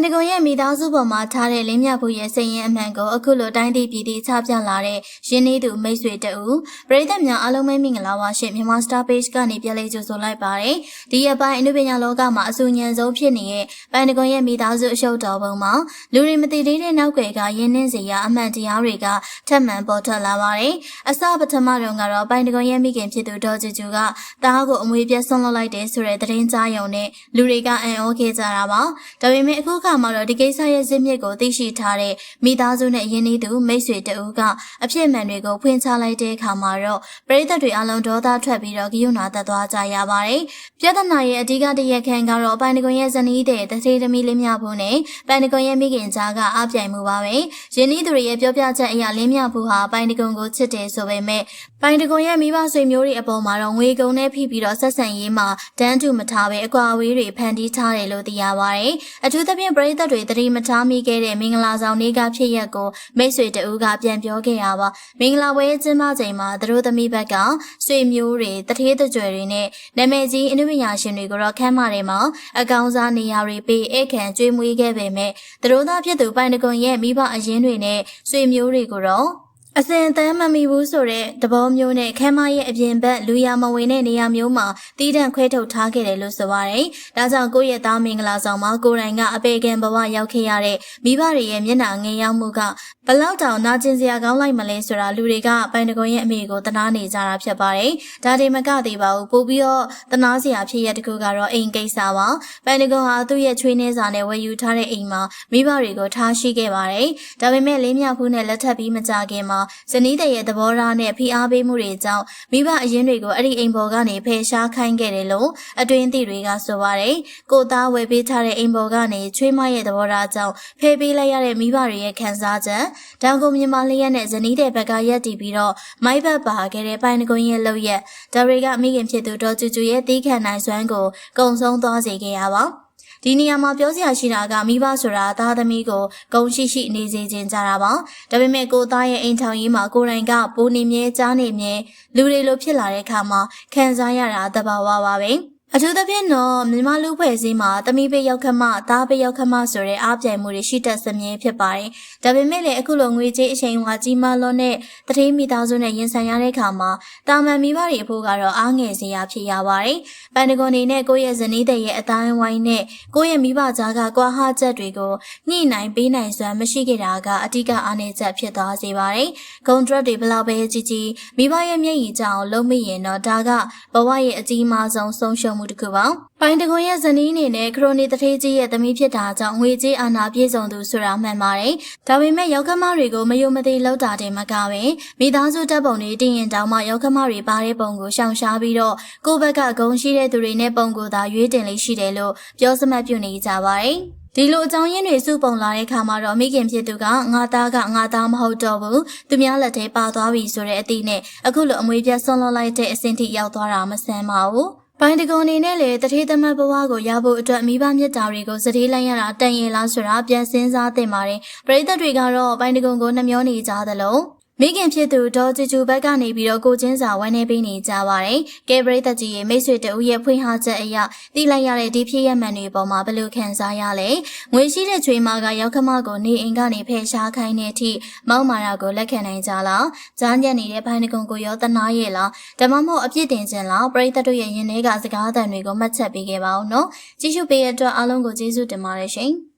ပိုင်းတကွန်ရဲ့မိသားစုပေါ်မှာထားတဲ့လင်းမြဖို့ရဲ့စိတ်ရင်းအမှန်ကိုအခုလိုတိုင်းပြည်ပြည်ချပြလာတဲ့ရင်းနှီးသူမိတ်ဆွေတဦးပရိသတ်များအားလုံးပဲမင်္ဂလာပါရှင်မြန်မာ Star Page ကနေပြန်လည်ကြိုဆိုလိုက်ပါတယ်ဒီရက်ပိုင်းအနုပညာလောကမှာအဆူညံဆုံးဖြစ်နေတဲ့ပိုင်းတကွန်ရဲ့မိသားစုအရှုပ်တော်ပုံမှာလူတွေမသိသေးတဲ့နောက်ွယ်ကရင်းနှင်းစရာအမှန်တရားတွေကထပ်မံပေါ်ထွက်လာပါတယ်အစပထမတုန်းကတော့ပိုင်းတကွန်ရဲ့မိခင်ဖြစ်သူဒေါ်ကျူကျူကတားကိုအမွေပြတ်ဆွန့်လွတ်လိုက်တယ်ဆိုတဲ့သတင်းကြားရုံနဲ့လူတွေကအံ့ဩခဲ့ကြတာပါဒါပေမဲ့အခုအခါမှာတော့ဒီကိစ္စရဲ့ဇစ်မြစ်ကိုသိရှိထားတဲ့မိသားစုနဲ့ရင်းနှီးသူမိတ်ဆွေတဦးကအဖြစ်မှန်တွေကိုဖွင့်ချလိုက်တဲ့အခါမှာတော့ပရိသတ်တွေအလုံးဒေါသထွက်ပြီးတော့ဂယုဏသက်သွားကြရပါတယ်။ပြဿနာရဲ့အဓိကတရက်ခံကတော့ပိုင်တကွန်ရဲ့ဇနီးတဲ့တထေသမီးလေးမြဖို့နဲ့ပိုင်တကွန်ရဲ့မိခင်ကြားကအပြိုင်မှုပါပဲ။ရင်းနှီးသူတွေရဲ့ပြောပြချက်အရလင်းမြဖို့ဟာပိုင်တကွန်ကိုချစ်တယ်ဆိုပေမဲ့ ပိုင်တကွန်ရဲ့မိဘဆွေမျိုးတွေအပေါ်မှာတော့ငွေကုန်နဲ့ဖိပြီးတော့ဆက်ဆံရေးမှာတန်းတူမထားပဲအကွာအဝေးတွေဖန်တီးထားတယ်လို့သိရပါတယ်။အထူးသဖြင့်ပရိသတ်တွေတတိမထားမိခဲ့တဲ့မင်္ဂလာဆောင်နေ့ကဖြစ်ရက်ကိုမိတ်ဆွေတဦးကပြန်ပြောခဲ့ရပါမင်္ဂလာပွဲကျင်းပချိန်မှာသူတို့သမီးဘက်ကဆွေမျိုးတွေတထေးတကြွယ်တွေနဲ့နာမည်ကြီးအနုပညာရှင်တွေကိုတော့ခမ်းမတွေမှာအကောင်စားနေရာတွေပေးဧကန်ကျွေးမွေးခဲ့ပေမဲ့သူတို့သားဖြစ်သူပိုင်တကွန်ရဲ့မိဘအရင်းတွေနဲ့ဆွေမျိုးတွေကိုတော့ အစင်အတမ်းမမီဘူးဆိုတဲ့သဘောမျိုးနဲ့ခမ်းမရဲ့အပြင်ဘက်လူရမဝင်တဲ့နေရာမျိုးမှာတီးတန့်ခွဲထုတ်ထားခဲ့တယ်လို့ဆိုပါတယ်။ဒါကြောင့်ကိုယ့်ရဲ့သားမင်္ဂလာဆောင်မှာကိုယ်တိုင်ကအပေကံဘဝရောက်ခဲ့ရတဲ့မိဘတွေရဲ့မျက်နှာငယ်ရောက်မှုကဘလောက်တောင်နာကျင်စရာကောင်းလိုက်မလဲဆိုတာလူတွေကပိုင်တကွန်ရဲ့အမေကိုတနာနေကြတာဖြစ်ပါတယ်။ဒါတွေမကသေးပါဘူး။ပို့ပြီးတော့တနာစရာဖြစ်ရတဲ့ခုကတော့အိမ်ကိစ္စပါ။ပိုင်တကွန်ဟာသူ့ရဲ့ချွေးနှင်းစာနဲ့ဝယ်ယူထားတဲ့အိမ်မှာမိဘတွေကိုထားရှိခဲ့ပါတယ်။ဒါပေမဲ့လင်းမြဖူးနဲ့လက်ထပ်ပြီးမကြခင်မှာဇနီးတဲ့ရဲ့သဘောထားနဲ့ဖိအားပေးမှုတွေကြောင့်မိဘအရင်းတွေကိုအဲ့ဒီအိမ်ပေါ်ကနေဖယ်ရှားခိုင်းခဲ့တယ်လို့အတွင်းသိတွေကဆိုပါတယ်။ကိုသားဝယ်ပေးထားတဲ့အိမ်ပေါ်ကနေချွေးမရဲ့သဘောထားကြောင့်ဖယ်ပေးလိုက်ရတဲ့မိဘတွေရဲ့ခံစားချက်။တောင်ကုန်မြန်မာလျက်နဲ့ဇနီးတဲ့ဘက်ကရက်တီပြီးတော့မိုက်ဘတ်ပါခဲ့တဲ့ပိုင်ကွန်ရဲ့လှုပ်ရက်ဒါတွေကမိခင်ဖြစ်သူဒေါ်ကျူကျူရဲ့တီးခံနိုင်စွမ်းကိုကုံဆုံးသွားစေခဲ့ရပါ။ ဒီနေရာမှာပြောစရာရှိတာကမိဘဆိုတာသားသမီးကိုဂုံရှိရှိနေစေခြင်းကြတာပါဒါပေမဲ့ကိုသားရဲ့အိမ်ထောင်ကြီးမှာကိုယ်တိုင်ကပိုနေမြဲကြားနေမြဲလူတွေလိုဖြစ်လာတဲ့အခါမှာခံစားရတာသဘာဝပါပဲ အထူးသဖြင့်တော့မြန်မာလူဖွဲ့စည်းမှာတမိပေးရောက်ခမသားပေးရောက်ခမဆိုတဲ့အားပြိုင်မှုတွေရှိတတ်စမြဲဖြစ်ပါတယ်။ဒါပေမဲ့လည်းအခုလိုငွေကြေးအချိန်ဝါကြီးမားလွန်းတဲ့တတိမိသားစုနဲ့ရင်ဆိုင်ရတဲ့အခါမှာတာမန်မိဘတွေအဖို့ကတော့အားငယ်စရာဖြစ်ရပါတယ်။ပန်တဂွန်နေနဲ့ကိုယ့်ရဲ့ဇနီးတဲ့ရဲ့အတိုင်းဝိုင်းနဲ့ကိုယ့်ရဲ့မိဘကြားကကွာဟချက်တွေကိုညှိနှိုင်းပေးနိုင်စွမ်းမရှိခဲ့တာကအဓိကအားနည်းချက်ဖြစ်သွားစေပါတယ်။ဂုံဒရက်တွေဘလောက်ပဲကြီးကြီးမိဘရဲ့မျက်ရည်ကြောင်လုံးမိရင်တော့ဒါကဘဝရဲ့အကြီးမားဆုံးဆုံးရှုံးမှုတစ်ခုပါ။ပိုင်တကွန်ရဲ့ဇနီးအနေနဲ့ခရိုနီတထေးကြီးရဲ့သမီးဖြစ်တာကြောင့်ငွေကြေးအာဏာပြည့်စုံသူဆိုတာမှန်ပါတယ်။ဒါပေမဲ့ရောက်ခမတွေကိုမယုံမသိလောက်တာတင်မကပဲမိသားစုတပ်ပုံတွေတင်ရင်တောင်မှရောက်ခမတွေပါတဲ့ပုံကိုရှောင်ရှားပြီးတော့ကိုယ့်ဘက်ကဂုံရှိတဲ့သူတွေနဲ့ပုံကိုသာရွေးတင်လေးရှိတယ်လို့ပြောစမှတ်ပြုနေကြပါတယ်။ဒီလိုအကြောင်းရင်းတွေစုပုံလာတဲ့ခါမှာတော့မိခင်ဖြစ်သူကငါသားကငါသားမဟုတ်တော့ဘူးသူများလက်ထဲပါသွားပြီဆိုတဲ့အသည့်နဲ့အခုလိုအမွေပြတ်ဆွန့်လွတ်လိုက်တဲ့အဆင့်ထိရောက်သွားတာမဆန်းပါဘူး ပိုင်းတကုံအနေနဲ့လေတထေးသမတ်ဘဝကိုရဖို့အတွက်မိဘမြတ်တာတွေကိုစတေးလိုက်ရတာတန်ရင်လားဆိုတာပြန်စင်းစားသင့်ပါတယ်ပရိသတ်တွေကတော့ပိုင်းတကုံကိုနှမျောနေကြသလို မိခင်ဖြစ်သူဒေါ်ကျူကျူဘက်ကနေပြီးတော့ကိုချင်းစာဝမ်းနေပေးနေကြပါတယ်။ကဲပရိသတ်ကြီးရဲ့မိတ်ဆွေတဦးရဲ့ဖွင့်ဟချက်အရာတိလိုက်ရတဲ့ဒီဖြစ်ရမှန်တွေပေါ်မှာဘယ်လိုခံစားရလဲ။ငွေရှိတဲ့ချွေးမကရောက်ခမကိုနေအိမ်ကနေဖယ်ရှားခိုင်းတဲ့အထိမောက်မာရာကိုလက်ခံနိုင်ကြလား။ကြားညက်နေတဲ့ဘိုင်းတကုံကိုရောတနာရဲ့လား။ဒါမှမဟုတ်အပြစ်တင်ခြင်းလားပရိသတ်တို့ရဲ့ရင်ထဲကစကားအသံတွေကိုမှတ်ချက်ပေးခဲ့ပါဦးနော်။ကြည့်ရှုပေးတဲ့အတွက်အားလုံးကိုကျေးဇူးတင်ပါတယ်ရှင်။